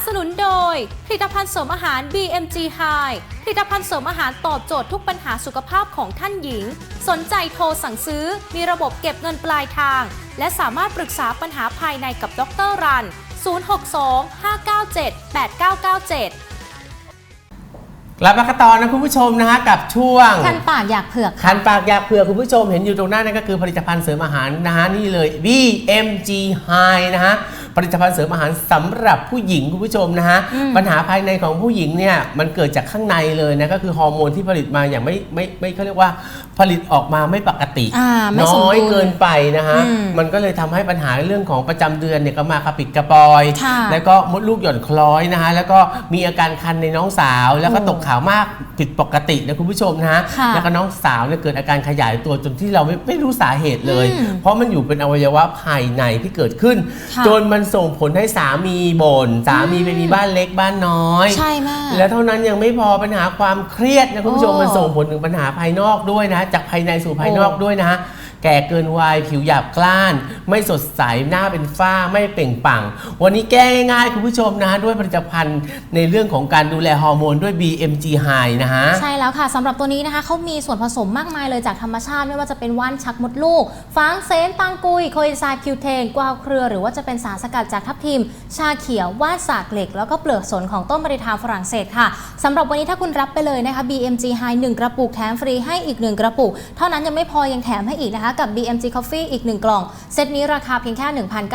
บสนุนโดย ผลิตภัณฑ์เสริมอาหาร BMG High ผลิตภัณฑ์เสริมอาหารตอบโจทย์ทุกปัญหาสุขภาพของท่านหญิง สนใจโทรสั่งซื้อ มีระบบเก็บเงินปลายทาง และสามารถปรึกษาปัญหาภายในกับดรรัน 062 597 8997กลับมากันต่อนะคุณผู้ชมนะฮะกับช่วงคันปากอยากเผือกคันปากอยากเผื่อคุณผู้ชมเห็นอยู่ตรงหน้านั่นก็คือผลิตภัณฑ์เสริมอาหารนะฮะนี่เลย BMG High นะฮะผลิตภัณฑ์เสริมอาหารสำหรับผู้หญิงคุณผู้ชมนะฮะปัญหาภายในของผู้หญิงเนี่ยมันเกิดจากข้างในเลยนะก็คือฮอร์โมนที่ผลิตมาอย่างไม่ไม่ไม่เขาเรียกว่าผลิตออกมาไม่ปกติอ่าไม่สมน้อยดุลเกินไปนะฮะอืมมันก็เลยทำให้ปัญหาเรื่องของประจำเดือนเนี่ยก็มากระปิดกระปอยค่ะแล้วก็มดลูกหย่อนคล้อยนะฮะแล้วก็มีอาการคันในน้องสาว แล้วก็โอ้ตกขาวมากผิดปกตินะคุณผู้ชมนะฮะค่ะแล้วก็น้องสาวเนี่ยเกิดอาการขยายตัวจนที่เราไม่ไม่รู้สาเหตุเลยอืมเพราะมันอยู่เป็นอวัยวะภายในที่เกิดขึ้นค่ะจนมันส่งผลให้สามีบ่นสามีไปมีบ้านเล็กบ้านน้อย ใช่แม่แล้วเท่านั้นยังไม่พอปัญหาความเครียดนะคุณผู้ชมโอ้มันส่งผลถึงปัญหาภายนอกด้วยนะ จากภายในสู่ภายนอกโอ้ด้วยนะฮะ แก่เกินวัยผิวหยาบกล้าน ไม่สดใสหน้าเป็นฝ้าไม่เปล่งปลั่ง วันนี้แก้ง่ายๆคุณผู้ชมนะฮะด้วยผลิตภัณฑ์ในเรื่องของการดูแลฮอร์โมนด้วย BMG High นะฮะ ใช่แล้วค่ะสำหรับตัวนี้นะคะเขามีส่วนผสมมากมายเลยจากธรรมชาติ ไม่ว่าจะเป็นว่านชักมดลูกฟางเซนตังกุย โคเอนไซม์คิวเทนกวาวเครือ หรือว่าจะเป็นสารสกัดจากทับทิม ชาเขียวว่านสากเหล็ก แล้วก็เปลือกสนของต้นบริทาฝรั่งเศสค่ะสำหรับวันนี้ถ้าคุณรับไปเลยนะคะ BMG High 1 กระปุกแถมฟรีให้อีก 1 กระปุก เท่านั้นยังไม่พอยังแถมให้อีกนะคะกับ BMG Coffee อีก 1 กล่อง เซตนี้ราคาเพียงแค่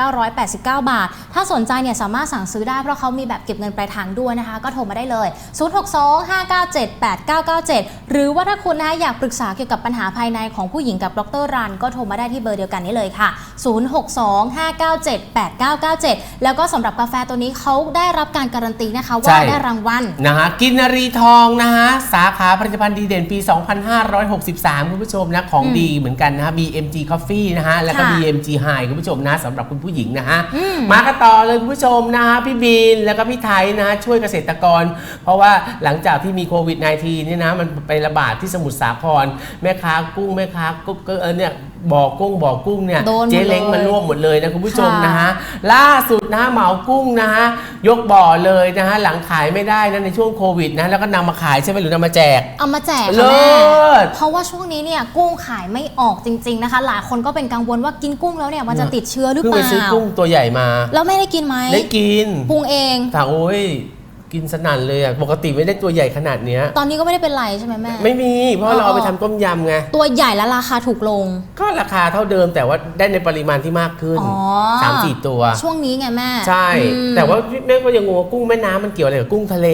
1,989 บาท ถ้าสนใจเนี่ยสามารถสั่งซื้อได้เพราะเขามีแบบเก็บเงินปลายทางด้วยนะคะ ก็โทรมาได้เลย 062-597-8997 หรือว่าถ้าคุณนะคะอยากปรึกษาเกี่ยวกับปัญหาภายในของผู้หญิงกับดรรัน ก็โทรมาได้ที่เบอร์เดียวกันนี้เลยค่ะ 062-597-8997 แล้วก็สำหรับกาแฟตัวนี้เขาได้รับการการันตีนะคะใช่ว่าได้รางวัลนะฮะกินนารีทองนะฮะสาขาผลิตภัณฑ์ดีเด่นปี 2563 คุณผู้ชมนะของอืมดีเหมือนกันนะฮะ BMG Coffee นะฮะ แล้วก็ ค่ะ BMG High คุณผู้ชมนะสำหรับคุณผู้หญิงนะฮะ อืม มากันต่อเลยคุณผู้ชมนะฮะพี่บินแล้วก็พี่ไทยนะฮะช่วยเกษตรกร เพราะว่าหลังจากที่มีโควิด -19 เนี่ยนะมันไประบาดที่สมุทรสาคร แม่ค้ากุ้งแม่ค้ากุ้งเออเนี่ยบ่อกุ้งบ่อกุ้งเนี่ยโดนหมดเจ๊เล้งเลยมันร่วมหมดเลยนะคุณผู้ชมค่ะนะฮะล่าสุดนะฮะเหมากุ้งนะฮะยกบ่อเลยนะฮะหลังขายไม่ได้นะในช่วงโควิดนะแล้วก็นำมาขายใช่ไหมหรือนำมาแจก เอามาแจกเลิค่ะแม่ศเพราะว่าช่วงนี้เนี่ยกุ้งขายไม่ออกจริง ๆนะคะ หลายคนก็เป็นกังวลว่ากินกุ้งแล้วเนี่ยมันจะติดเชื้อหรือเพิ่งเปไปล่าซื้อกุ้งตัวใหญ่มา แล้วไม่ได้กินไหมได้กินปรุงเอง ถามโอ้ย กินสนั่นเลยอะ ปกติไม่ได้ตัวใหญ่ขนาดเนี้ย ตอนนี้ก็ไม่ได้เป็นไรใช่ไหมแม่ ไม่มี เพราะอ๋อเราเอาไปทำต้มยำไง ตัวใหญ่และราคาถูกลง ก็ราคาเท่าเดิมแต่ว่าได้ในปริมาณที่มากขึ้นอ๋อ สามสี่ตัว ช่วงนี้ไงแม่ใช่ อืมแต่ว่าแม่ก็ยังงงว่ากุ้งแม่น้ำมันเกี่ยวอะไรกับกุ้งทะเล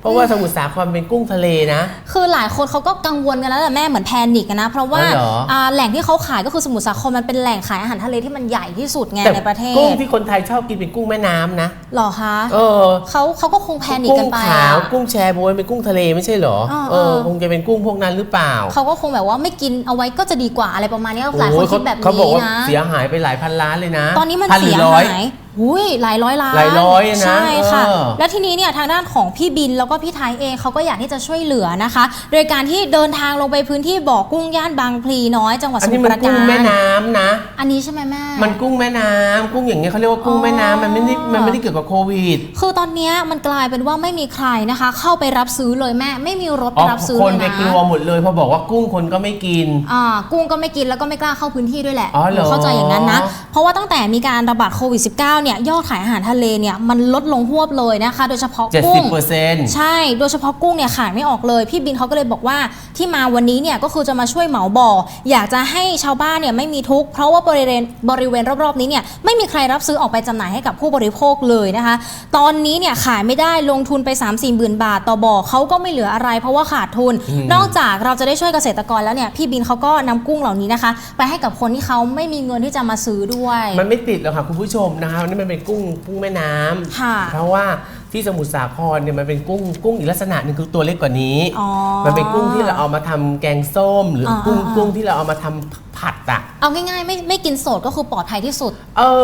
เพราะว่าสมุทรสาครเป็นกุ้งทะเลนะ คือหลายคนเขาก็กังวลกันแล้วแหละแม่เหมือนแพนิกกันนะ เพราะว่าอ๋อเหรออ่าแหล่งที่เขาขายก็คือสมุทรสาครมันเป็นแหล่งขายอาหารทะเลที่มันใหญ่ที่สุดไงแต่ในประเทศกุ้งที่คนไทยชอบกินเป็นกุ้งแม่น้ำนะ หรอคะเออ เขาเขาก็คงแพนิกกุ้กังนไปขาวอะ กุ้งแชร์บวยเป็นกุ้งทะเลไม่ใช่เหรออ่าเอออ่าคงจะเป็นกุ้งพวกนั้นหรือเปล่าเขาก็คงแบบว่าไม่กินเอาไว้ก็จะดีกว่าอะไรประมาณนี้หลายคนโอ้คิดแบบเขาบอกนี้ว่านะ เสียหายไปหลายพันล้านเลยนะตอนนี้มันพัหรืเสียร้อหายหุ้ยหลายร้อยล้านหลายร้อยอะนะใช่ค่ะ เออ แล้วทีนี้เนี่ยทางด้านของพี่บินแล้วก็พี่ไทยเองเขาก็อยากที่จะช่วยเหลือนะคะ โดยการที่เดินทางลงไปพื้นที่บ่อกุ้งย่านบางพลีน้อยจังหวัดอัสนมุนี้ทรมัปนรากุ้กางรแม่น้ำนะ อันนี้ใช่ไหมแม่ มันกุ้งแม่น้ำกุ้งอย่างเงี้ยเขาเรียกว่ากุ้งแม่น้ำมันไม่ได้อ๋อมันไม่ได้เกี่ยวกับโควิดคือตอนเนี้ยมันกลายเป็นว่าไม่มีใครนะคะ เข้าไปรับซื้อเลยแม่ ไม่มีรถไปอ๋อรับซื้อคนเลยไปนะกลัวหมดเลยพอบอกว่ากุ้งคนก็ไม่กิน อ่ากุ้งก็ไม่กินแล้วก็ไม่กล้าเข้าพื้นที่ด้วยแหละอ๋อเหรอ นูเข้าใจอย่างนั้นนะ เพราะว่าตั้งแต่มีการระบาดโควิด -19 เนี่ยยอดขายอาหารทะเลเนี่ยมันลดลงหวบเลยนะคะ โดยเฉพาะกุ้ง70เปอร์เซ็นต์ใช่โดยเฉพาะกุ้งเนี่ยขายไม่ออกเลย พี่บินเขาก็เลยบอกว่าที่มาวันนี้เนี่ยก็คือจะมาช่วยเหมาบ่อ อยากจะให้ชาวบ้านเนี่ยไม่มีทุกข์เพราะว่าบริเวณบริเวณรอบๆนี้เนี่ยไม่มีใครรับซื้อออกไปจำหน่ายให้กับผู้บริโภคเลยนะคะ ตอนนี้เนี่ยขายไม่ได้ลงทุนไป 3 4มสี่หมื่นบาทต่อบ่อเขาก็ไม่เหลืออะไร เพราะว่าขาดทุนอืมนอกจากเราจะได้ช่วยเกษตรกรแล้วเนี่ยพี่บินเขาก็นำกุ้งเหล่านี้นะคะ ไปให้กับคนที่เขาไม่มีเงินที่จะมาซื้อด้วย มันไม่ติดหรอกค่ะคุณผู้ชมนะคะนี่มันเป็นกุ้งกุ้งแม่น้ำค่ะเพราะว่าที่สมุทรสาครเนี่ยมันเป็นกุ้งกุ้งอีกลักษณะหนึ่งคือตัวเล็กกว่านี้ อ๋อ มันเป็นกุ้งที่เราเอามาทำแกงส้ม หรือออกุ้งอ่า กุ้งที่เราเอามาทำผัดอะเอาง่ายๆไม่ไม่กินสดก็คือปลอดภัยที่สุด เออ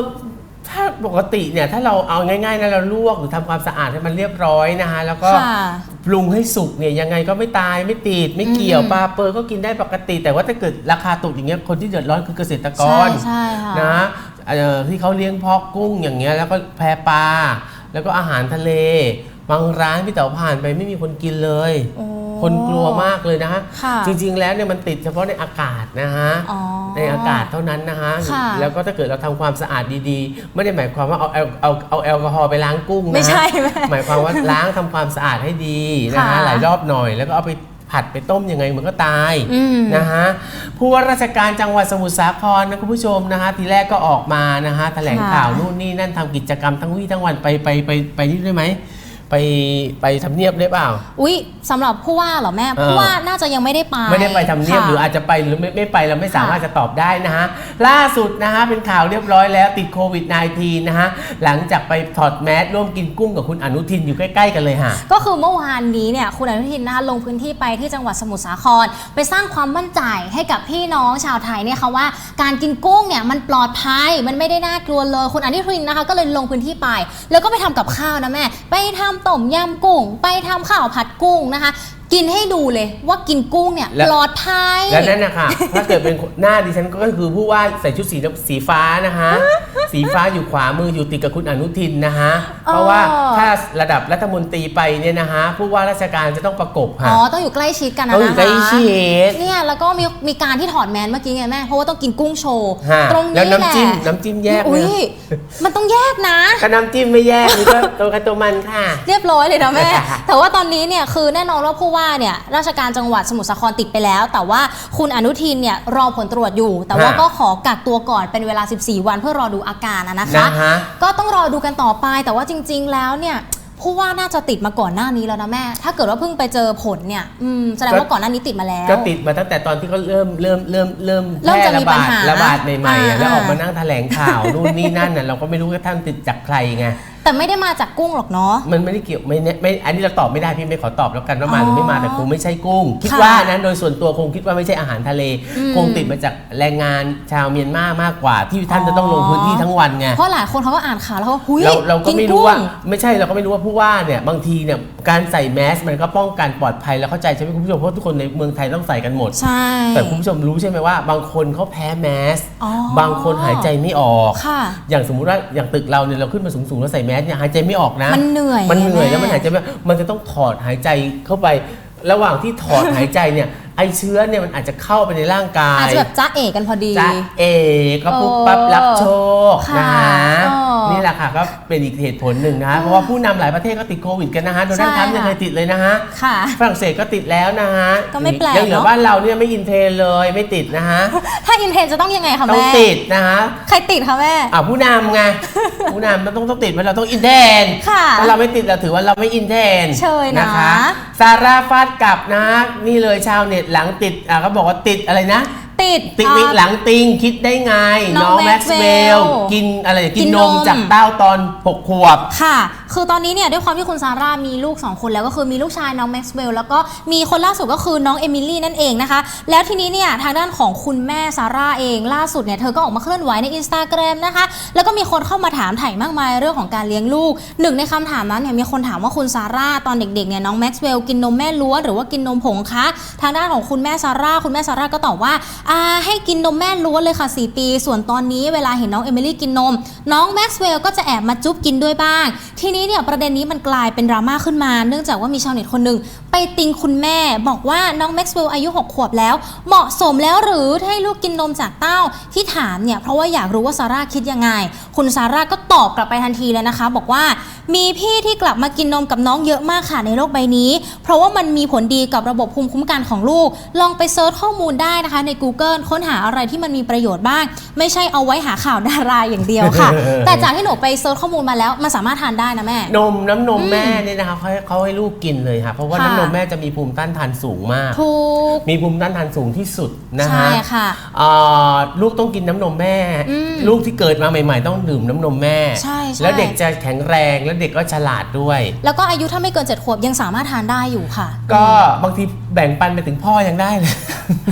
ถ้าปกติเนี่ยถ้าเราเอาง่ายๆนะเราลวกหรือทำความสะอาดให้มันเรียบร้อยนะคะแล้วก็ค่ะปรุงให้สุกเนี่ยยังไงก็ไม่ตายไม่ติดไม่เกี่ยวอืม ปลาเปอร์ก็กินได้ปกติ แต่ว่าถ้าเกิดราคาตกอย่างเงี้ยคนที่เดือดร้อนคือเกษตรกใช่ร ใช่ค่ะ นะ เอ่อที่เขาเลี้ยงเพาะกุ้งอย่างเงี้ยแล้วก็แพปลาแล้วก็อาหารทะเล บางร้านพี่เต๋อผ่านไปไม่มีคนกินเลย โอ้ คนกลัวมากเลยนะฮะค่ะจริงๆแล้วเนี่ยมันติดเฉพาะในอากาศนะฮะอ๋อในอากาศเท่านั้นนะฮะค่ะแล้วก็ถ้าเกิดเราทำความสะอาดดีๆ ไม่ได้หมายความว่าเอาเอาเอาเอาแอลกอฮอล์ไปล้างกุ้งนะไม่ใช่แม่หมายความว่าล้างทำความสะอาดให้ดีนะฮะค่ะ หลายรอบหน่อยแล้วก็เอาไป ผัดไปต้มยังไงมันก็ตายอืมนะฮะผู้ว่าราชการจังหวัดสมุทรสาครนะคุณผู้ชมนะฮะทีแรกก็ออกมานะฮะแถลงข่าวนู่นนี่นั่นทำกิจกรรมทั้งวี่ทั้งวันไปไปไปไปนี่ได้ไหม ไปไปทำเนียบได้เปล่า อุ๊ยสำหรับผู้ว่าเหรอแม่เออผู้ว่าน่าจะยังไม่ได้ไปไม่ได้ไปทำเนียบค่ะหรืออาจจะไปหรือไม่ไม่ไปเราไม่สามารถค่ะจะตอบได้นะฮะล่าสุดนะฮะเป็นข่าวเรียบร้อยแล้วติดโควิด -19 นะฮะหลังจากไปถอดแมสร่วมกินกุ้งกับคุณอนุทินอยู่ใกล้ๆกันเลยฮะก็คือเมื่อวานนี้เนี่ยคุณอนุทินนะคะลงพื้นที่ไปที่จังหวัดสมุทรสาคร ไปสร้างความมั่นใจให้กับพี่น้องชาวไทยเนี่ยค่ะว่า การกินกุ้งเนี่ยมันปลอดภัยมันไม่ได้น่ากลัวเลยคุณอนุทินนะคะก็เลยลงพื้นที่ไป แล้วก็ไปทำกับข้าวนะแม่ไปทำต้มยำกุ้ง ไปทำข้าวผัดกุ้งนะคะ กินให้ดูเลยว่ากินกุ้งเนี่ยและปลอดภัย แล้วนั่นนะคะ ถ้าเกิดเป็นหน้าดิฉันก็คือผู้ว่าใส่ชุดสีสีฟ้านะคะ สีฟ้าอยู่ขวามืออยู่ติดกับคุณอนุทินนะฮะเพราะว่าถ้าระดับรัฐมนตรีไปเนี่ยนะฮะผู้ว่าราชการจะต้องประกบอ๋ค่ะอต้องอยู่ใกล้ชิดกันนะต้องอยู่นะคะใกล้ชิดเนี่ยแล้วก็มีมีการที่ถอดแมสเมื่อกี้ไงแม่เพราะว่าต้องกินกุ้งโชว์ ฮะตรงแล้วนี้แหละน้ำจิ้มน้ำจิ้มแยกอุ้เลยยมันต้องแยกนะก็น้ำจิ้มไม่แยกนี่ก็ตัวกันตัวมันค่ะ เรียบร้อยเลยนะแม่ แต่ว่าตอนนี้เนี่ยคือแน่นอนว่าผู้ว่าเนี่ยราชการจังหวัดสมุทรสาครติดไปแล้ว แต่ว่าคุณอนุทินเนี่ยรอผลตรวจอยู่ แต่ว่าฮะก็ขอกักตัวก่อนเป็นเวลา 14 วันเพื่อรอดูอาการนะนะคะ นะฮะ ก็ต้องรอดูกันต่อไป แต่ว่าจริง ๆ แล้วเนี่ยผู้ว่าน่าจะติดมาก่อนหน้านี้แล้วนะแม่ ถ้าเกิดว่าเพิ่งไปเจอผลเนี่ยอืมแสดงว่าก่อนหน้านี้ติดมาแล้ว ก็ติดมาตั้งแต่ตอนที่เขาเริ่มเริ่มเริ่มเริ่มเริ่มแพร่จะมีระปัญบาดหาระบาดใหม่ๆอะอ่า แล้วออกมานั่งแถลงข่าวนู่นนี่นั่นน่ะเราก็ไม่รู้ว่าท่านติดจากใครไง แต่ไม่ได้มาจากกุ้งหรอกเนาะ มันไม่ได้เกี่ยวไม่เนี่ยไม่อันนี้เราตอบไม่ได้พี่ไม่ขอตอบแล้วกันว่ามาหรือไม่มาอ๋อแต่คงไม่ใช่กุ้ง คิดค่ะว่านะโดยส่วนตัวคงคิดว่าไม่ใช่อาหารทะเล อืม คงติดมาจากแรงงานชาวเมียนมามากกว่า ที่ท่านจะต้องลงพื้นที่ทั้งวันไง เพราะหลายคนเขาก็อ่านข่าวแล้วเขาหุยเราเราก็ไม่รู้ว่านไม่ใช่เราก็ไม่รู้ว่าผู้ว่าเนี่ยบางทีเนี่ย การใส่แมสมันก็ป้องกันปลอดภัยแล้วเข้าใจใช่ไหมคุณผู้ชมเพราะทุกคนในเมืองไทยต้องใส่กันหมด ใช่ แต่คุณผู้ชมรู้ใช่ไหมว่า บางคนเขาแพ้แมส อ๋อบางคนหายใจไม่ออก ค่ะอย่างสมมุติว่าอย่างตึกเราเนี่ยเราขึ้นมาสูงๆแล้วใส่แมสเนี่ยหายใจไม่ออกนะมันเหนื่อยมันเหนื่อยไงแล้วมันหายใจไม่ออกมันจะต้องถอดหายใจเข้าไประหว่างที่ถอดหายใจเนี่ย ไอเชื้อเนี่ยมันอาจจะเข้าไปในร่างกายอาจจะแบบจ้าเอกกันพอดีจ้าเอก็ปุ๊บเออปั๊บรับโชคค่ะนะฮะเออนี่แหละค่ะก็เป็นอีกเหตุผลหนึ่งนะฮะเพราะว่าผู้นำหลายประเทศก็ติดโควิดกันนะฮะโดนัลด์ทรัมป์ใช่ยังค่ะเคยติดเลยนะฮะค่ะฝรั่งเศสก็ติดแล้วนะฮะก็ไม่แปลกยังเหลือเนอะบ้านเราเนี่ยไม่อินเทรนเลยไม่ติดนะฮะถ้าอินเทนจะต้องยังไงคะต้องแม่ติดนะฮะใครติดคะแม่อ่าผู้นำไงผู้นำมันต้องต้องติดเพราะเราต้องอินเทนค่ะถ้าเราไม่ติดเราถือว่าเราไม่อินเทนเชยนะคะซาร่าฟาดกลับนะนี่เลยชาวเน็ตหลังติดอ่าเขาบอกว่าติดอะไรนะ ติดติดอ่าวิหลังติงคิดได้ไง น้น้อองงแม็กซ์เวล Maxwell กินอะไรกิกินนนนมมจากเต้าตอน 6 ขวบ ค่ะ คือตอนนี้เนี่ยด้วยความที่คุณซาร่ามีลูก 2 คนแล้วก็คือมีลูกชายน้องแม็กซ์เวลแล้วก็มีคนล่าสุดก็คือน้องเอมิลี่นั่นเองนะคะ แล้วทีนี้เนี่ยทางด้านของคุณแม่ซาร่าเองล่าสุดเนี่ยเธอก็ออกมาเคลื่อนไหวในอินสตาแกรมนะคะ แล้วก็มีคนเข้ามาถามถ่ายมากมายเรื่องของการเลี้ยงลูกหนึ่งในคำถามนั้นเนี่ยมีคนถามว่าคุณซาร่าตอนเด็กๆเนี่ยน้องแม็กซ์เวลกินนมแม่ล้วนหรือว่ากินนมผงคะทางด้านของคุณแม่ซาร่าคุณแม่ซาร่าก็ตอบว่าอ่าให้กินนมแม่ล้วนเลยค่ะ 4 ปี ส่วนตอนนี้เวลาเห็นน้องเอมิลี่กินนม น้องแม็กซ์เวลก็จะแอบมาจุ๊บกินด้วยบ้างทีนเนี่ยประเด็นนี้มันกลายเป็นดราม่าขึ้นมา เนื่องจากว่ามีชาวเน็ตคนหนึ่งไปติงคุณแม่บอกว่าน้องแม็กซ์เวลอายุ 6 ขวบแล้ว เหมาะสมแล้วหรือให้ลูกกินนมจากเต้าที่ถามเนี่ยเพราะว่าอยากรู้ว่าซาร่าคิดยังไง คุณซาร่าก็ตอบกลับไปทันทีเลยนะคะ บอกว่า มีพี่ที่กลับมากินนมกับน้องเยอะมากค่ะในโลกใบนี้ เพราะว่ามันมีผลดีกับระบบภูมิคุ้มกันของลูก ลองไปเซิร์ชข้อมูลได้นะคะใน Google ค้นหาอะไรที่มันมีประโยชน์บ้าง ไม่ใช่เอาไว้หาข่าวดาราอย่างเดียวค่ะ แต่จากที่หนูไปเซิร์ชข้อมูลมาแล้วมันสามารถทานได้นะแม่ นมน้ำนมแม่เนี่ยนะคะเขาให้เขาให้ลูกกินเลยค่ะ เพราะว่าค่ะ น้ำนมแม่จะมีภูมิต้านทานสูงมาก ถูก มีภูมิต้านทานสูงที่สุดนะใช่ฮะค่ะอ่าลูกต้องกินน้ำนมแม่ อืมลูกที่เกิดมาใหม่ ๆ ต้องดื่มน้ำนมแม่ ใช่ใช่ แล้วเด็กจะแข็งแรงแล้วเด็กก็ฉลาดด้วย แล้วก็อายุถ้าไม่เกิน7ขวบยังสามารถทานได้อยู่ค่ะ ก็บางทีแบ่งปันไปถึงพ่อยังได้เลย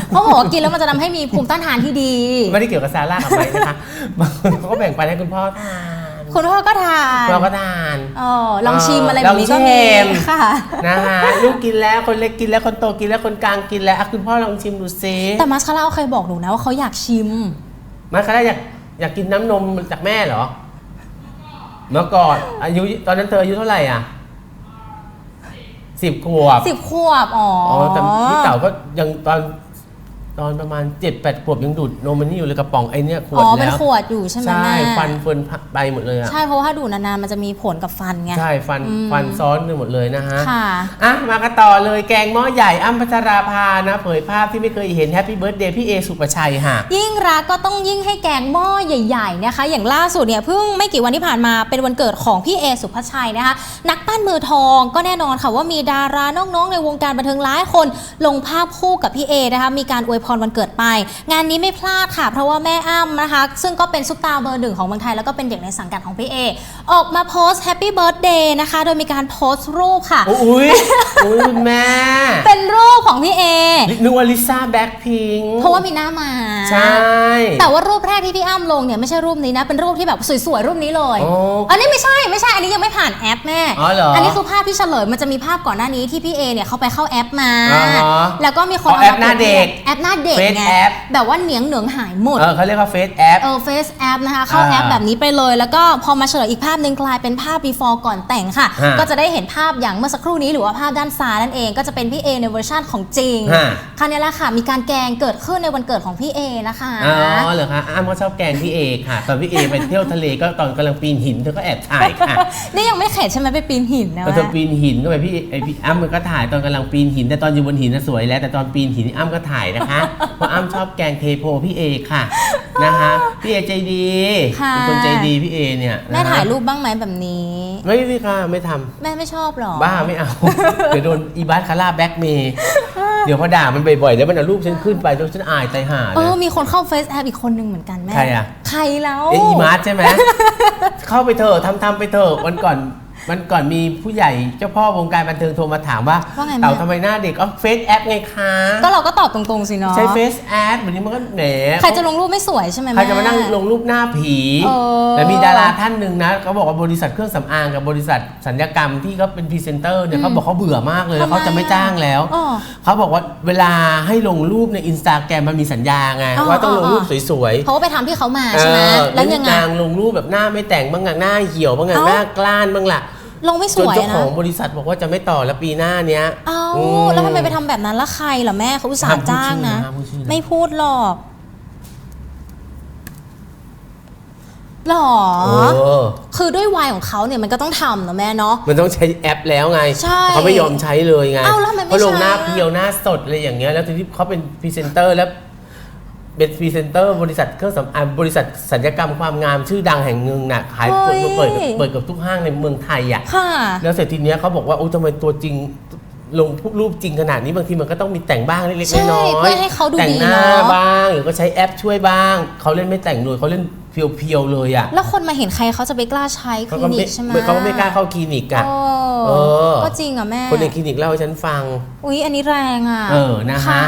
เพราะบอกว่ากินแล้วมันจะทำให้มีภูมิต้านทานที่ดี ไม่ได้เกี่ยวกับซาร่ากับไม้นะคะบางคนเขาก็แบ่งปันให้คุณพ่อทานคุณพ่อก็ทานเราก็ทานเออลองชิมอะไรแบบนี้ก็ลองชิมีมค่ะนะคะลูกกินแล้วคนเล็กกินแล้วคนโตกินแล้วคนกลางกินแล้วอะคุณพ่อลองชิมดูซิแต่มาสคาร่าเคยบอกหนูนะว่าเขาอยากชิมมาคะอยากอยากกินน้ำนมจากแม่เหรอ เมื่อก่อนอายุตอนนั้นเธออายุเท่าไหร่อะสิบขวบสิบขวบอ๋ออ๋ออแต่พี่เต๋าก็ยังตอน ตอนประมาณ7จ็ดแปดขวบยังดูดนมมันนี่อยู่เลยกระป๋องไอเนี่ยขวดอ๋อแล้วเป็นขวดอยู่ใช่ไหมใช่ แม่ฟันเฟิร์นไปหมดเลยอะใช่เพราะว่าถ้าดูดนานๆมันจะมีผลกับฟันไง ใช่ฟันอืม ฟันซ้อนไปหมดเลยนะฮะ ค่ะ อะ มากันต่อเลยแกงหม้อใหญ่อ้ำพัชราภานะ เผยภาพที่ไม่เคยเห็นแฮปปี้เบิร์ดเดย์พี่เอสุปชัยค่ะ ยิ่งรักก็ต้องยิ่งให้แกงหม้อใหญ่ๆนะคะ อย่างล่าสุดเนี่ยเพิ่งไม่กี่วันที่ผ่านมาเป็นวันเกิดของพี่เอสุภาชัยนะคะ นักปั้นมือทองก็แน่นอนค่ะว่ามีดาราน้องๆ ในวงการบันเทิงหลายคนลงภาพคู่กับพี่เอนะคะมีการอวยพรวันเกิดไป งานนี้ไม่พลาดค่ะ เพราะว่าแม่อ้ำนะคะ ซึ่งก็เป็นซุปตาร์เบอร์หนึ่งของเมืองไทย แล้วก็เป็นเด็กในสังกัดของพี่เอ ออกมาโพสต์แฮปปี้เบิร์ดเดย์นะคะ โดยมีการโพสต์รูปค่ะ อุ้ยอุ้ยคุณแม่ เป็นรูป ของพี่เอ นึกว่าลิซ่าแบ็คพิงเพราะว่ามีหน้ามา ใช่ แต่ว่ารูปแรกที่พี่อ้ำลงเนี่ยไม่ใช่รูปนี้นะ เป็นรูปที่แบบสวยๆรูปนี้เลยโอ้อันนี้ไม่ใช่ไม่ใช่ อันนี้ยังไม่ผ่านแอปแม่ อ๋อเหรอ อันนี้คือภาพที่เฉลยมันจะมีภาพก่อนหน้านี้ที่พี่เอเนี่ยเขาไปเข้าแอปมาอ๋อแล้วก็มีคนอ๋อแอปหน้าเด็ก แอปหน้าเด็ก Face ไง app แบบว่าเหนียงเหนืองหายหมด เออเขาเรียกว่าเฟซแอป เออเฟซแอปนะคะ เข้าอ่าแอปแบบนี้ไปเลย แล้วก็พอมาเฉลยอีกภาพหนึ่งกลายเป็นภาพ before ก่อนแต่งค่ะฮะก็จะได้เห็นภาพอย่างเมื่อสักครู่นี้หรือว่าภาพด้านซ้ายนั่นเอง ก็จะเป็นพี่เอในเวอร์ชั่นของจริงฮะ คราวนี้แหละค่ะมีการแกล้งเกิดขึ้นในวันเกิดของพี่เอนะคะ อ๋อเหรอคะอ้ำก็ชอบแกล้งพี่เอค่ะ ตอนพี่เอไปเที่ยวทะเลก็ตอนกำลังปีนหินเธอก็แอบถ่ายค่ะนี่ยังไม่เข็ดใช่ไหมไปปีนหินนะตอนเธอแม่ ปีนหินก็ไปพี่ไอพี่อ้ำมันก็ถ่ายตอนกำลังปีนหินแต่ตอนอยู่บนหินน่ะสวยแล้ว แต่ตอนปีนหินนี่อ้ำก็ถ่ายนะคะ เพราะอ้ำชอบแกล้งเทโพพี่เอค่ะนะคะพี่เอใจดีค่ะ เป็นคนใจดีพี่เอเนี่ยแม่นะคะ ถ่ายรูปบ้างไหมแบบนี้ ไม่ไม่ค่ะไม่ทำแม่ไม่ชอบหรอ บ้าไม่เอา เดี๋ยวโดนอีบาสคาร่าแบ็กเมย์เดี๋ยวพอด่ามันบ่อยๆเดี๋ยวมันเอารูปฉันขึ้นไปจนฉันอายใจห่าเอเลอย มีคนเข้าเฟซแอปอีกคนนึงเหมือนกันแม่ใครอะ ใครแล้ว เอยอีมาร์ทใช่ไหม เข้าไปเถอะทำทำไปเถอะวันก่อน วันก่อนมีผู้ใหญ่เจ้าพ่อวงการบันเทิงโทรมาถามว่าว่าไงแม่ เต่าทำไมหน้าเด็กอ๋อเฟซแอปไงคะก็เราก็ตอบตรงๆสิเนาะใช้เฟซแอปวันนี้มันก็แหม ใครจะลงรูปไม่สวยใช่ไหมใครแม่จะมานั่งลงรูปหน้าผีเออ แต่มีดาราท่านหนึ่งนะเขาบอกว่าบริษัทเครื่องสำอางกับบริษัทสัญญกรรมที่เขาเป็นพรีเซนเตอร์เนี่ยเขาบอกเขาเบื่อมากเลยแล้วเขาจะไม่จ้างแล้วอ๋อเขาบอกว่าเวลาให้ลงรูปในอินสตาแกรมมันมีสัญญาไงอ๋อว่าต้องลงรูปอ๋อ สวยเพราะว่าไปทำที่เขามาๆใช่ไหมเออแล้วยังไง นางลงรูปแบบหน้าไม่แต่งบ้างอะหน้าเหี่ยวบ้างอะเอ้า หน้ากล้านบ้างล่ะ ลงไม่สจนวยเจ้านะของบริษัทบอกว่าจะไม่ต่อแล้วปีหน้าเนี้ยเอ้าอืมแล้วทำไมไปทำแบบนั้นล่ะใครเหรอแม่เขาอุตส่าห์จ้างนะ ห้ามพูดชื่อนะ ไม่พูดหรอกหรอ เออ คือด้วยวัยของเขาเนี่ยมันก็ต้องทำนะแม่เนาะ มันต้องใช้แอปแล้วไง ใช่เขาไม่ยอมใช้เลยไงเอ้าแล้วทำไมไม่เขาลงหน้าใช้อะเพียวหน้าสดอะไรอย่างเงี้ย แล้วทีนี้เขาเป็นพรีเซนเตอร์แล้ว เป็นพรีเซนเตอร์บริษัทเครื่องสำอางบริษัทสัญญกรรมความงามชื่อดังแห่งหนึ่งน่ะขายเปิดเปิดเปิดกับทุกห้างในเมืองไทยอะค่ะ แล้วเสร็จทีเนี้ยเขาบอกว่าโอ้ทำไมตัวจริง ลงรูปจริงขนาดนี้บางทีมันก็ต้องมีแต่งบ้างเล็กใช่ๆน้อยๆเพื่อให้เขาดูแต่งดีหน้าเนอะบ้างหรือก็ใช้แอปช่วยบ้างเขาเล่นไม่แต่งเลยเขาเล่นเพียวๆเลยอะแล้วคนมาเห็นใครเขาจะไปกล้าใช้คเขาลิก็นิไม่กใช่ไหมเขาก็ไม่กล้าเข้าคลินิกอะ โอ้เออ ก็จริงอะแม่ คนในคลินิกเล่าให้ฉันฟัง อุ๊ย อันนี้แรงอะเออ นะค่ฮะ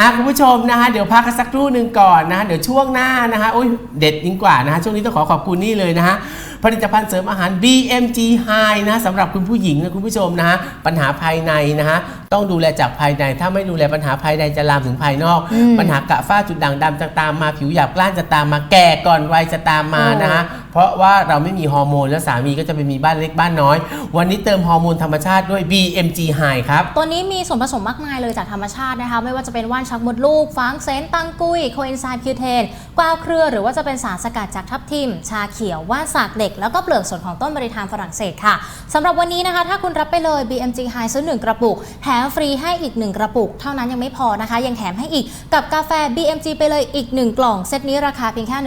อะ คุณผู้ชมนะฮะเดี๋ยวพักกันสักครู่หนึ่งก่อนนะฮะเดี๋ยวช่วงหน้านะฮะโอ้ย เด็ดยิ่งกว่านะฮะช่วงนี้ต้องขอขอบคุณนี่เลยนะฮะ ผลิตภัณฑ์เสริมอาหาร BMG High นะสำหรับคุณผู้หญิงนะคุณผู้ชมนะฮะปัญหาภายในนะฮะต้องดูแลจากภายใน ถ้าไม่ดูแลปัญหาภายในจะลามถึงภายนอกอืมปัญหากระฝ้าจุดด่างดำจะตามมาผิวหยาบกร้านจะตามมาแก่ก่อนวัยจะตามมานะฮะเพราะว่าเราไม่มีฮอร์โมนแล้วสามีก็จะไปมีบ้านเล็กบ้านน้อย วันนี้เติมฮอร์โมนธรรมชาติด้วย BMG High ครับ ตัวนี้มีส่วนผสมมากมายเลยจากธรรมชาตินะคะ ไม่ว่าจะเป็นว่านชักมดลูกฟางเซนตังกุยโคเอนไซม์คิวเทนกวาวเครือ หรือว่าจะเป็นสารสกัดจากทับทิม ชาเขียวว่านสากเหล็ก แล้วก็เปลือกส่วนของต้นบริทานฝรั่งเศสค่ะสำหรับวันนี้นะคะ ถ้าคุณรับไปเลย BMG High ซื้อ1กระปุกแถมฟรีให้อีก 1 กระปุก เท่านั้นยังไม่พอนะคะ ยังแถมให้อีกกับกาแฟ BMG ไปเลยอีก 1 กล่อง เซตนี้ราคาเพียงแค่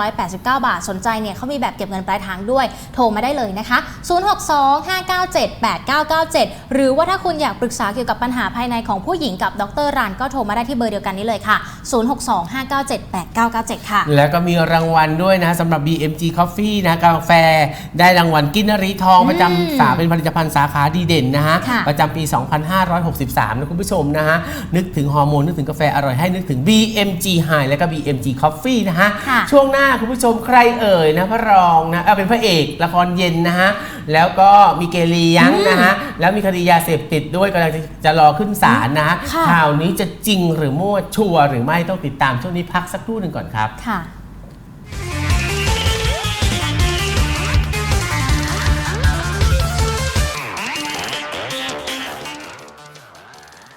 1,989 บาท สนใจเนี่ยเขามีแบบเก็บเงินปลายทางด้วย โทรมาได้เลยนะคะ 062-597-8997 หรือว่าถ้าคุณอยากปรึกษาเกี่ยวกับปัญหาภายในของผู้หญิงกับดรรันก็โทรมาได้ที่เบอร์เดียวกันนี้เลยค่ะ 062-597-8997 ค่ะ แล้วก็มีรางวัลด้วยนะสำหรับ BMG Coffee นะกาแฟได้รางวัลกินนรีทองประจำสาเป็นผลิตภัณฑ์สาขาดีเด่นนะฮะ ค่ะ ประจำปี2563 นะคุณผู้ชมนะฮะ นึกถึงฮอร์โมน นึกถึงกาแฟอร่อยให้นึกถึง BMG High แล้วก็ BMG Coffee นะฮะ ค่ะช่วงหน้าคุณผู้ชมใครเอ่ยนะพระรองนะเอาเป็นพระเอกละครเย็นนะฮะ แล้วก็มีเกลียงนะฮะ แล้วมีคดียาเสพติดด้วยกำลังจะจะรอขึ้นศาลนะฮะค่ะ ข่าวนี้จะจริงหรือมั่วชัวร์หรือไม่ต้องติดตามช่วงนี้พักสักครู่หนึ่งก่อนครับ ค่ะ